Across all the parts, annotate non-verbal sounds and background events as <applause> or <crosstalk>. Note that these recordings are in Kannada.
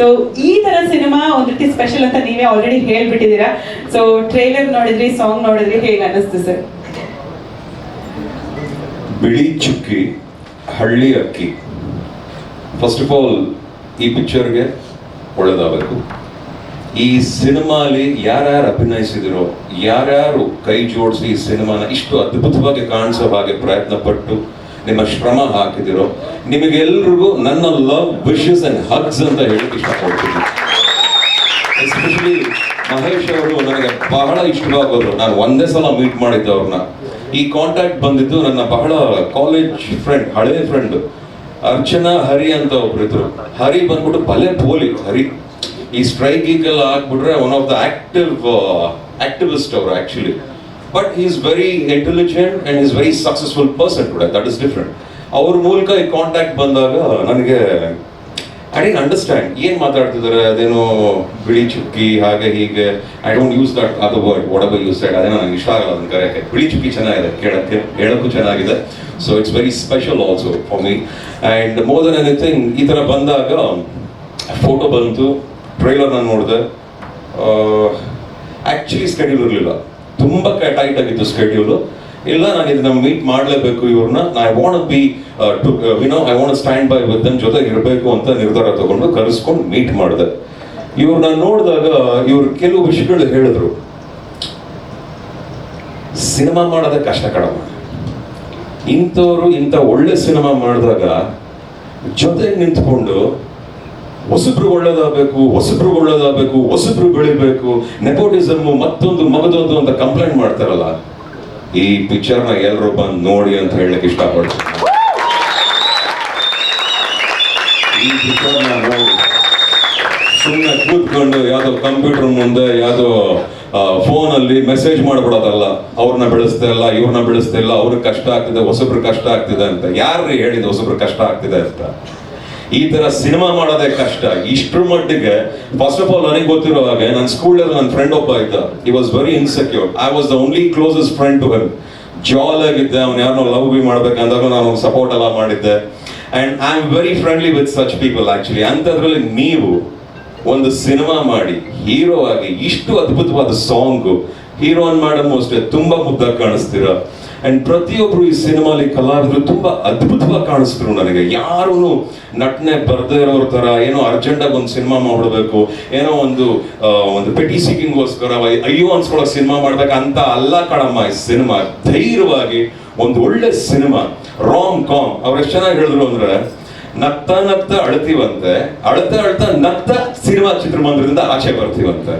ಸೊ ಈ ತರ ಸಿನಿಮಾ ಒಂದ್ ರೀತಿ ಸ್ಪೆಷಲ್ ಅಂತ ನೀವೇ ಆಲ್ರೆಡಿ ಹೇಳ್ಬಿಟ್ಟಿದ್ದೀರಾ. ಸೊ ಟ್ರೈಲರ್ ನೋಡಿದ್ರಿ ಸಾಂಗ್ ನೋಡಿದ್ರಿ, ಹೇಗೆ ಅನ್ನಿಸ್ತು ಸರ್ ಬಿಳಿ ಚುಕ್ಕಿ, ಹಳ್ಳಿ ಅಕ್ಕಿ. ಫಸ್ಟ್ ಆಫ್ ಆಲ್ ಈ ಪಿಕ್ಚರ್ಗೆ ಒಳ್ಳೆದಾಗಬೇಕು. ಈ ಸಿನಿಮಾಲಿ ಯಾರ್ಯಾರು ಅಭಿನಯಿಸಿದ್ರು, ಯಾರ್ಯಾರು ಕೈ ಜೋಡಿಸಿ ಈ ಸಿನಿಮಾನ ಇಷ್ಟು ಅದ್ಭುತವಾಗಿ ಕಾಣಿಸೋ ಹಾಗೆ ಪ್ರಯತ್ನ ಪಟ್ಟು ನಿಮ್ಮ ಶ್ರಮ ಹಾಕಿದಿರೋ, ನಿಮಗೆಲ್ರಿಗೂ ನನ್ನ ಲವ್ ವಿಶಸ್ ಅಂಡ್ ಹಗ್ಸ್ ಅಂತ ಹೇಳಕ್ ಇಷ್ಟಪಡ್ತೀನಿ. ಎಸ್ಪೆಷಲಿ ಮಹೇಶ್ ಅವರು ನನಗೆ ಬಹಳ ಇಷ್ಟವಾಗೋರು ನಾನು ಒಂದೇ ಸಲ ಮೀಟ್ ಮಾಡಿದ್ದೆ ಅವ್ರನ್ನ. ಈ ಕಾಂಟ್ಯಾಕ್ಟ್ ಬಂದಿದ್ದು ನನ್ನ ಬಹಳ ಕಾಲೇಜ್ ಫ್ರೆಂಡ್ ಹಳೆ ಫ್ರೆಂಡ್ ಅರ್ಚನಾ ಹರಿ ಅಂತ ಒಬ್ರಿದ್ರು ಹರಿ ಬಂದ್ಬಿಟ್ಟು ಭಲೆ ಪೋಲಿ, ಹರಿ. ಈ ಸ್ಟ್ರೈಕಿಂಗ್ ಎಲ್ಲ ಹಾಕ್ಬಿಟ್ರೆ one of the active activist ಅವರು actually but is very intelligent and is very successful person ಕೂಡ ದಟ್ ಇಸ್ ಡಿಫ್ರೆಂಟ್ ಅವ್ರ ಮೂಲಕ ಈ ಕಾಂಟ್ಯಾಕ್ಟ್ ಬಂದಾಗ ನನಗೆ ಐ ಡಿಂಟ್ ಅಂಡರ್ಸ್ಟ್ಯಾಂಡ್ ಏನು ಮಾತಾಡ್ತಿದ್ದಾರೆ? ಅದೇನೋ ಬಿಳಿ ಚುಕ್ಕಿ, ಹಾಗೆ ಹೀಗೆ. ಐ ಡೋಂಟ್ ಯೂಸ್ ದಟ್ ಅದು ವರ್ಡ್ ವಾಟ್ ಯೂಸ್ ಸೈಡ್ ಅದೇ ನನಗೆ ಇಷ್ಟ ಆಗಲ್ಲ ಅದನ್ನು ಕರೆಯಕ್ಕೆ. ಬಿಳಿ ಚುಕ್ಕಿ ಚೆನ್ನಾಗಿದೆ. ಕೇಳಕ್ಕೆ, ಹೇಳೋಕ್ಕೂ ಚೆನ್ನಾಗಿದೆ. So it's very special also for me and more than anything ಈ ಥರ ಬಂದಾಗ ಫೋಟೋ ಬಂತು. ಟ್ರೈಲರ್ ನಾನು ನೋಡಿದೆ. ಆ್ಯಕ್ಚುಲಿ ಸ್ಕೆಡ್ಯೂಲ್ ಇರಲಿಲ್ಲ. ತುಂಬ ಟೈಟ್ ಆಗಿತ್ತು ಸ್ಕೆಡ್ಯೂಲು ಇಲ್ಲ, ನಾನು ಇದನ್ನ ಮೀಟ್ ಮಾಡಲೇಬೇಕು ಇವ್ರನ್ನ. I want be to ವಿನೋ I want stand by with them ಜೊತೆಗೆ ಇರಬೇಕು ಅಂತ ನಿರ್ಧಾರ ತಗೊಂಡು ಕರೆಸ್ಕೊಂಡು ಮೀಟ್ ಮಾಡಿದೆ. ಇವ್ರನ್ನ ನೋಡಿದಾಗ ಇವ್ರು ಕೆಲವು ವಿಷಯಗಳು ಹೇಳಿದ್ರು. ಸಿನಿಮಾ ಮಾಡೋದೇ ಕಷ್ಟ ಕಡಮ ಇಂಥವ್ರು ಇಂಥ ಒಳ್ಳೆ ಸಿನಿಮಾ ಮಾಡಿದಾಗ ಜೊತೆಗೆ ನಿಂತ್ಕೊಂಡು ಹೊಸಬ್ರು ಒಳ್ಳೇದಾಗಬೇಕು ಹೊಸಬ್ರು ಒಳ್ಳೇದಾಗಬೇಕು ಹೊಸಬ್ರು ಬೆಳಿಬೇಕು ನೆಪೋಟಿಸಮ್ ಮತ್ತೊಂದು ಮಗದೊಂದು ಅಂತ ಕಂಪ್ಲೇಂಟ್ ಮಾಡ್ತಾರಲ್ಲ. ಈ ಪಿಕ್ಚರ್ನ ಎಲ್ಲರೂ ಬಂದು ನೋಡಿ ಅಂತ ಹೇಳಕ್ ಇಷ್ಟಪಡ್ತೀನಿ. ಈ ಸುಮ್ಮನೆ ಕೂತ್ಕೊಂಡು ಯಾವುದೋ ಕಂಪ್ಯೂಟರ್ ಮುಂದೆ, ಯಾವುದೋ ಫೋನಲ್ಲಿ ಮೆಸೇಜ್ ಮಾಡ್ಬಿಡೋದಲ್ಲ. ಅವ್ರನ್ನ ಬೆಳೆಸ್ತಾ ಇಲ್ಲ, ಇವ್ರನ್ನ ಬೆಳೆಸ್ತಾ ಇಲ್ಲ, ಅವ್ರಿಗೆ ಕಷ್ಟ ಆಗ್ತಿದೆ ಹೊಸಬ್ರು ಕಷ್ಟ ಆಗ್ತಿದೆ ಅಂತ. ಯಾರು ಹೇಳಿದ ಹೊಸಬ್ರು ಕಷ್ಟ ಆಗ್ತಿದೆ ಅಂತ? ಈ ತರ ಸಿನಿಮಾ ಮಾಡೋದೇ ಕಷ್ಟ. ಇಷ್ಟ್ರ ಮಟ್ಟಿಗೆ ಫಸ್ಟ್ ಆಫ್ ಆಲ್ ನನಗೆ ಗೊತ್ತಿರೋ ಹಾಗೆ ನನ್ನ ಸ್ಕೂಲಲ್ಲಿ ನನ್ನ ಫ್ರೆಂಡ್ ಒಬ್ಬ ಇದ್ದ. He was very insecure I was the only closest friend to him ಜಾಲ್ ಆಗಿದ್ದೆ ಅವ್ನು ಯಾರನ್ನೋ ಲವ್ ಬಿ ಮಾಡ್ಬೇಕಂದಾಗ ನಾನು ಸಪೋರ್ಟ್ ಎಲ್ಲ ಮಾಡಿದ್ದೆ. And I am very friendly with such people actually ಅಂಥದ್ರಲ್ಲಿ ನೀವು ಒಂದು ಸಿನಿಮಾ ಮಾಡಿ, ಹೀರೋ ಆಗಿ, ಇಷ್ಟು ಅದ್ಭುತವಾದ ಸಾಂಗ್ ಹೀರೋನ್ ಮಾಡಮ್ ಅಷ್ಟೇ ತುಂಬಾ ಮುದ್ದಾಗಿ ಕಾಣಿಸ್ತೀರ. ಅಂಡ್ ಪ್ರತಿಯೊಬ್ರು ಈ ಸಿನಿಮಾಲಿ ಕಲಾವಿದರು ತುಂಬಾ ಅದ್ಭುತವಾಗಿ ಕಾಣಿಸಿದ್ರು ನನಗೆ. ಯಾರು ನಟನೆ ಬರ್ದೇ ಇರೋರ ತರ ಏನೋ ಅರ್ಜೆಂಟ್ ಆಗಿ ಒಂದು ಸಿನಿಮಾ ಮಾಡಬೇಕು, ಏನೋ ಒಂದು ಒಂದು ಪೆಟಿ ಸಿಕ್ಕಿಂಗ್ಗೋಸ್ಕರ ಅಯ್ಯೋ ಅನ್ಸ್ಕೊಳ್ಳೋ ಸಿನಿಮಾ ಮಾಡ್ಬೇಕಂತ ಅಲ್ಲ ಕಣಮ್ಮ, ಈ ಸಿನಿಮಾ ಧೈರ್ಯವಾಗಿ ಒಂದು ಒಳ್ಳೆ ಸಿನಿಮಾ ರಾಮ್ ಕಾಮ್ ಅವ್ರು ಎಷ್ಟು ಚೆನ್ನಾಗಿ ಹೇಳಿದ್ರು ಅಂದ್ರೆ, ನಗ್ತಾ ನಗ್ತಾ ಅಳ್ತೀವಂತೆ, ಅಳ್ತಾ ಅಳ್ತಾ ನಗ್ತಾ ಸಿನಿಮಾ ಚಿತ್ರಮಂದಿರದಿಂದ ಆಚೆ ಬರ್ತೀವಂತೆ.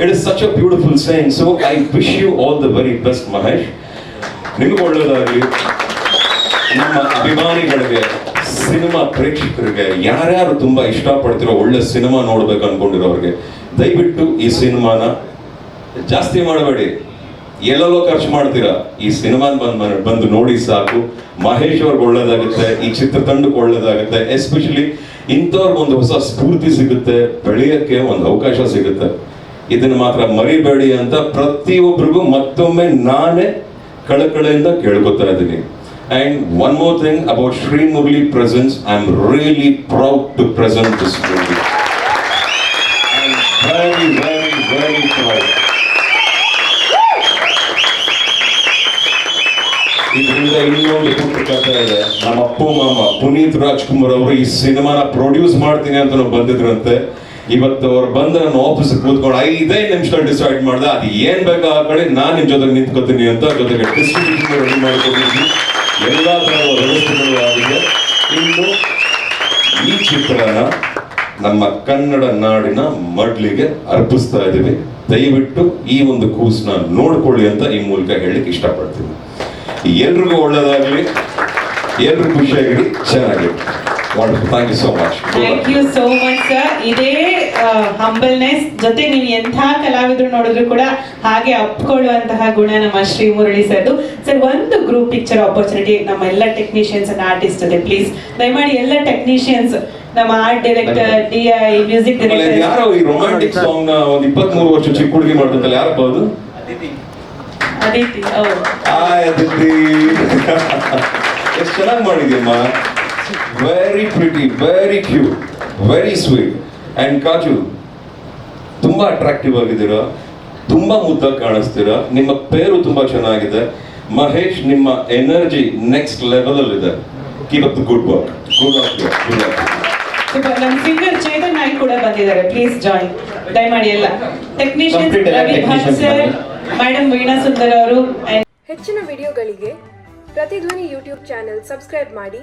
It is such a beautiful sign so I wish you all the very best Mahesh ನಿಮ್ಗೆ ಒಳ್ಳೇದಾಗಲಿ ನಮ್ಮ ಅಭಿಮಾನಿಗಳಿಗೆ, ಸಿನಿಮಾ ಪ್ರೇಕ್ಷಕರಿಗೆ ಯಾರ್ಯಾರು ತುಂಬಾ ಇಷ್ಟಪಡ್ತಿರೋ ಒಳ್ಳೆ ಸಿನಿಮಾ ನೋಡ್ಬೇಕು ಅನ್ಕೊಂಡಿರೋರಿಗೆ, ದಯವಿಟ್ಟು ಈ ಸಿನಿಮಾನ ಜಾಸ್ತಿ ಮಾಡಬೇಡಿ. ಎಲ್ಲೆಲ್ಲೋ ಖರ್ಚು ಮಾಡ್ತೀರಾ? ಈ ಸಿನಿಮಾನ ಬಂದು ಬಂದು ನೋಡಿ ಸಾಕು. ಮಹೇಶ್ ಅವ್ರಿಗೆ ಒಳ್ಳೇದಾಗುತ್ತೆ, ಈ ಚಿತ್ರತಂಡಕ್ಕೆ ಒಳ್ಳೇದಾಗುತ್ತೆ. ಎಸ್ಪೆಷಲಿ ಇಂಥವ್ರಿಗೆ ಒಂದು ಹೊಸ ಸ್ಫೂರ್ತಿ ಸಿಗುತ್ತೆ, ಬೆಳೆಯಕ್ಕೆ ಒಂದು ಅವಕಾಶ ಸಿಗುತ್ತೆ. ಇದನ್ನು ಮಾತ್ರ ಮರಿಬೇಡಿ ಅಂತ ಪ್ರತಿಯೊಬ್ಬರಿಗೂ ಮತ್ತೊಮ್ಮೆ ನಾನೇ ಕಳಕಳೆಯಿಂದ ಕೇಳ್ಕೊತಾ ಇದ್ದೀನಿ. And one more thing about Shri Murali presence I am really proud to present this movie very very ಇದರಿಂದ ಇನ್ನೊಂದು ಪುಟ್ಟ ಕಥೆ ಇದೆ. ನಮ್ಮ ಅಪ್ಪು, ಮಾಮ ಪುನೀತ್ ರಾಜ್ಕುಮಾರ್ ಅವರು ಈ ಸಿನಿಮಾನ ಪ್ರೊಡ್ಯೂಸ್ ಮಾಡ್ತೀನಿ ಅಂತ ಬಂದಿದ್ರಂತೆ. ಇವತ್ತು ಅವ್ರು ಬಂದು ನಾನು ಆಫೀಸ್ ಕೂತ್ಕೊಂಡು ಐದೇ ನಿಮಿಷದಲ್ಲಿ ಡಿಸೈಡ್ ಮಾಡ್ದೆ, ಅದು ಏನ್ ಬೇಕೋ ಆ ಕಡೆ ನಾನು ನಿಮ್ ಜೊತೆ ನಿಂತ್ಕೋತೀನಿ ಅಂತ ಜೊತೆಗೆ ಡಿಸ್ಟ್ರಿಬ್ಯೂಷನ್ ರೆಡಿ ಮಾಡ್ಕೊಂಡಿದ್ವಿ ಎಲ್ಲ ತರಹದ ವ್ಯವಸ್ಥೆಗಳು ಇನ್ನು ಈ ಚಿತ್ರನ ನಮ್ಮ ಕನ್ನಡ ನಾಡಿನ ಮಡ್ಲಿಗೆ ಅರ್ಪಿಸ್ತಾ ಇದ್ದೀವಿ. ದಯವಿಟ್ಟು ಈ ಒಂದು ಕೂಸ್ನ ನೋಡ್ಕೊಳ್ಳಿ ಅಂತ ಈ ಮೂಲಕ ಹೇಳಲಿಕ್ಕೆ ಇಷ್ಟಪಡ್ತೀನಿ. ಎಲ್ರಿಗೂ ಒಳ್ಳೇದಾಗ್ಲಿ. ಎಲ್ರು ಖುಷಿಯಾಗಿರಿ ಚೆನ್ನಾಗಿರಿ wonderful thank you so much thank you so much sir ಇದೇ ಹಂಬಲ್ನೆಸ್ ಜೊತೆ ನೀವು ಎಂಥ ಕಲಾವಿದ್ರು ನೋಡಿದ್ರು ಕೂಡ ಹಾಗೆ ಅಪ್ಕೊಳ್ಳುವಂತಹ ಗುಣ ನಮ್ಮ ಶ್ರೀ ಮುರಳಿ ಸರ್ದು. ಸರ್ ಒಂದು ಗ್ರೂಪ್ ಪಿಕ್ಚರ್ ಆಪರ್ಚುನಿಟಿ ನಮ್ಮ ಎಲ್ಲ ಟೆಕ್ನಿಷಿಯನ್ಸ್ ಅಂಡ್ ಆರ್ಟಿಸ್ಟ್ ಅದೇ ಪ್ಲೀಸ್ ದಯಮಾಡಿ ಎಲ್ಲ ಟೆಕ್ನಿಷಿಯನ್ಸ್ ನಮ್ಮ art director D I music director ಯಾರೋ ಈ ರೊಮ್ಯಾಂಟಿಕ್ ಸಾಂಗ್ನ ಒಂದ್ ಇಪ್ಪತ್ಮೂರು ವರ್ಷ ಚಿಕ್ಕ ಹುಡುಗಿ ಮಾಡ್ತಂತಲ್ಲ ಯಾರು ಅದು? ಅದಿತಿ. ಓ. ಹಾಯ್ ಅದಿತಿ. <laughs> ಎಷ್ಟು ಚೆನ್ನಾಗಿ ಮಾಡಿದ್ಯಮ್ಮ? Very pretty very cute very sweet and ಕಾಜು ತುಂಬಾ ಅಟ್ರಾಕ್ಟಿವ್ ಆಗಿದ್ದೀರಾ? ತುಂಬಾ ಮುದ್ದಾಗಿ ಕಾಣಿಸ್ತೀರಾ? ನಿಮ್ಮ ಪೇರು ತುಂಬಾ ಚೆನ್ನಾಗಿದೆ. ಮಹೇಶ್ ನಿಮ್ಮ ಎನರ್ಜಿ ನೆಕ್ಸ್ಟ್ ಲೆವೆಲ್ ಅಲ್ಲಿ ಇದೆ keep up good work good good Super. ನಮ್ಮ ಸಿಂಗರ್ ಚೇತನ್ ನಾಯ್ಕ್ ಕೂಡ ಬಂದಿದ್ದಾರೆ. ಪ್ಲೀಸ್ ಜಾಯಿನ್ ದಯಮಾಡಿ ಎಲ್ಲ. Technician Ravi Bhat sir. Madam Veena Sundar ಅವರು and ಹೆಚ್ಚಿನ ವಿಡಿಯೋಗಳಿಗೆ ಪ್ರತಿಧ್ವನಿ ಯೂಟ್ಯೂಬ್ ಚಾನೆಲ್ ಸಬ್ಸ್ಕ್ರೈಬ್ ಮಾಡಿ.